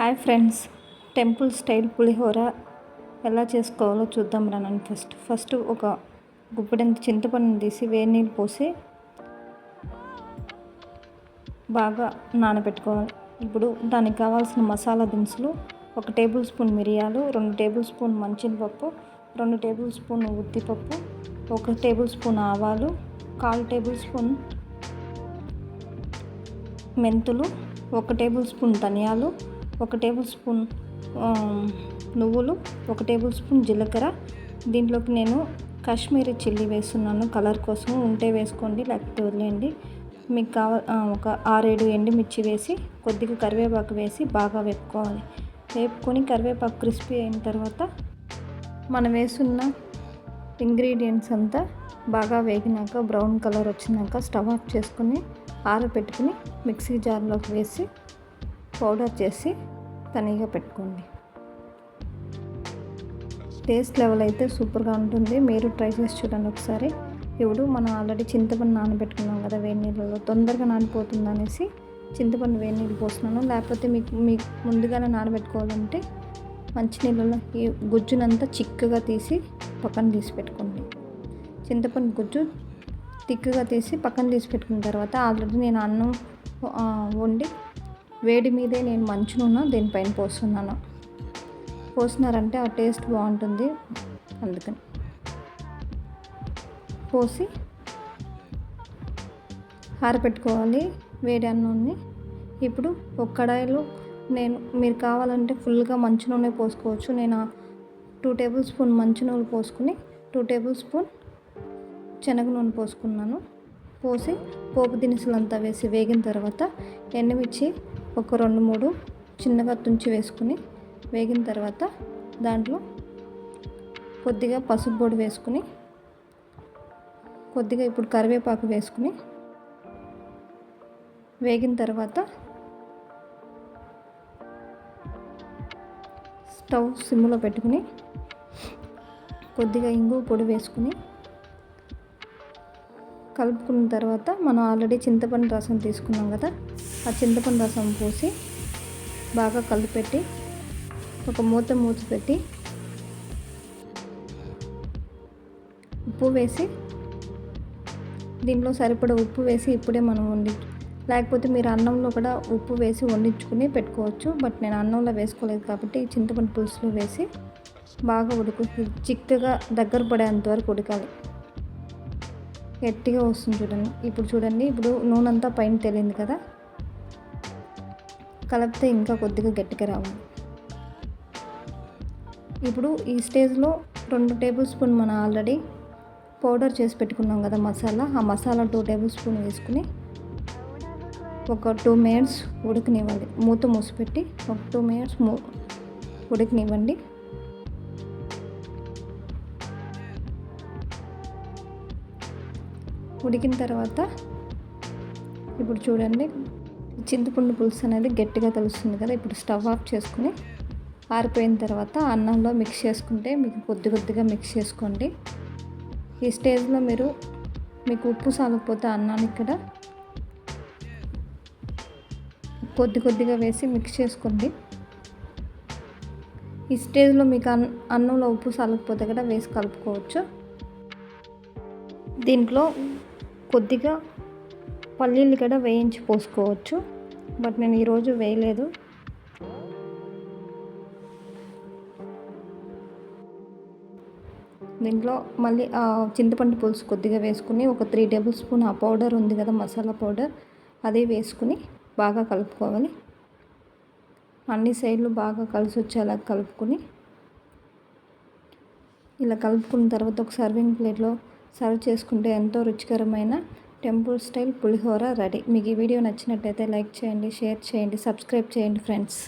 Hi friends. Temple style pulihora ఎలా చేసుకోవాలో చూద్దాం రానండి ఫస్ట్. ఫస్ట్ ఒక గుప్పెడంత చింతపండుని తీసి వేడి నీళ్ళు పోసి బాగా నానబెట్టుకోవాలి. ఇప్పుడు దానికి కావాల్సిన మసాలా దినుసులు ఒక టేబుల్ స్పూన్ మిరియాలు రెండు టేబుల్ స్పూన్ మంచినపప్పు రెండు టేబుల్ స్పూన్ ఉద్దిపప్పు ఒక టేబుల్ స్పూన్ ఆవాలు కాల్ టేబుల్ స్పూన్ మెంతులు ఒక టేబుల్ స్పూన్ ధనియాలు ఒక టేబుల్ స్పూన్ నువ్వులు ఒక టేబుల్ స్పూన్ జీలకర్ర. దీంట్లోకి నేను కాశ్మీరీ చిల్లీ వేస్తున్నాను. కలర్ కోసం ఉంటే వేసుకోండి లేకపోతే వదిలేయండి. మీకు కావ ఒక ఆరేడు ఎండుమిర్చి వేసి కొద్దిగా కరివేపాకు వేసి బాగా వేపుకోవాలి. వేపుకొని కరివేపాకు క్రిస్పీ అయిన తర్వాత మనం వేసున్న ఇంగ్రీడియంట్స్ అంతా బాగా వేగినాక బ్రౌన్ కలర్ వచ్చినాక స్టవ్ ఆఫ్ చేసుకుని ఆరబెట్టుకుని మిక్సీ జార్లోకి వేసి పౌడర్ చేసి తనీగా పెట్టుకోండి. టేస్ట్ లెవెల్ అయితే సూపర్గా ఉంటుంది. మీరు ట్రై చేసి చూడండి ఒకసారి. ఇప్పుడు మనం ఆల్రెడీ చింతపండు నానబెట్టుకున్నాం కదా వేడి నీళ్ళలో. తొందరగా నానిపోతుంది అనేసి చింతపండు వేడి నీళ్ళు పోస్తున్నాను. లేకపోతే మీకు మీకు ముందుగానే నానబెట్టుకోవాలంటే మంచినీళ్ళలో ఈ గుజ్జునంతా చిక్కగా తీసి పక్కన తీసి పెట్టుకోండి. చింతపండు గుజ్జు తిక్కుగా తీసి పక్కన తీసి పెట్టుకున్న తర్వాత ఆల్రెడీ నేను అన్నం వండి వేడి మీదే నేను మంచి నూనె దీనిపైన పోస్తున్నాను. పోసినారంటే ఆ టేస్ట్ బాగుంటుంది అందుకని. పోసి ఆరపెట్టుకోవాలి వేడి అన్నాన్ని ఇప్పుడు ఒక కడాయిలో నేను మీరు కావాలంటే ఫుల్గా మంచి నూనె పోసుకోవచ్చు. నేను టూ టేబుల్ స్పూన్ మంచి నూనె పోసుకుని టూ టేబుల్ స్పూన్ శనగ నూనె పోసుకున్నాను. పోసి పోపు దినుసులు అంతా వేసి వేగిన తర్వాత ఎండుమిర్చి ఒక రెండు మూడు చిన్నగా తుంచి వేసుకుని వేగిన తర్వాత దాంట్లో కొద్దిగా పసుపు పొడి వేసుకుని కొద్దిగా ఇప్పుడు కరివేపాకు వేసుకుని వేగిన తర్వాత స్టవ్ సిమ్లో పెట్టుకుని కొద్దిగా ఇంగు పొడి వేసుకుని కలుపుకున్న తర్వాత మనం ఆల్రెడీ చింతపండు రసం తీసుకున్నాం కదా ఆ చింతపండు రసం పోసి బాగా కలిపెట్టి ఒక మూత మూత పెట్టి ఉప్పు వేసి దీంట్లో సరిపడ ఉప్పు వేసి ఇప్పుడే మనం వండి లేకపోతే మీరు అన్నంలో కూడా ఉప్పు వేసి వండించుకుని పెట్టుకోవచ్చు బట్ నేను అన్నంలో వేసుకోలేదు కాబట్టి చింతపండు పులుసులో వేసి బాగా ఉడుకు చిక్కగా దగ్గర పడేంత వరకు ఉడకాలి. గట్టిగా వస్తుంది చూడండి. ఇప్పుడు చూడండి ఇప్పుడు నూనె అంతా పైన తెలియదు కదా. కలిపితే ఇంకా కొద్దిగా గట్టిగా రావాలి. ఇప్పుడు ఈ స్టేజ్లో రెండు టేబుల్ స్పూన్ మనం ఆల్రెడీ పౌడర్ చేసి పెట్టుకున్నాం కదా మసాలా. ఆ మసాలా టూ టేబుల్ స్పూన్ వేసుకుని ఒక టూ మినిట్స్ ఉడకనివ్వండి. మూత మూసిపెట్టి ఒక టూ మినిట్స్ ఉడకనివ్వండి. ఉడికిన తర్వాత ఇప్పుడు చూడండి చింతపండు పులుసు అనేది గట్టిగా తెలుస్తుంది కదా ఇప్పుడు స్టవ్ ఆఫ్ చేసుకుని ఆరిపోయిన తర్వాత అన్నంలో మిక్స్ చేసుకుంటే మీకు కొద్ది కొద్దిగా మిక్స్ చేసుకోండి. ఈ స్టేజ్లో మీరు మీకు ఉప్పు సాగకపోతే అన్నానికి కూడా కొద్ది కొద్దిగా వేసి మిక్స్ చేసుకోండి. ఈ స్టేజ్లో మీకు అన్ అన్నంలో ఉప్పు సాలకపోతే కూడా వేసి కలుపుకోవచ్చు. దీంట్లో కొద్దిగా పల్లీలు కూడా వేయించి పోసుకోవచ్చు బట్ నేను ఈరోజు వేయలేదు. దీంట్లో మళ్ళీ చింతపండు పులుసు కొద్దిగా వేసుకుని ఒక త్రీ టేబుల్ స్పూన్ ఆ పౌడర్ ఉంది కదా మసాలా పౌడర్ అది వేసుకుని బాగా కలుపుకోవాలి. అన్ని సైడ్లు బాగా కలిసి వచ్చేలా కలుపుకొని ఇలా కలుపుకున్న తర్వాత ఒక సర్వింగ్ ప్లేట్లో సర్వ్ చేసుకుంటే ఎంతో రుచికరమైన టెంపుల్ స్టైల్ పులిహోర రెడీ. మీకు ఈ వీడియో నచ్చినట్టయితే లైక్ చేయండి షేర్ చేయండి సబ్స్క్రైబ్ చేయండి ఫ్రెండ్స్.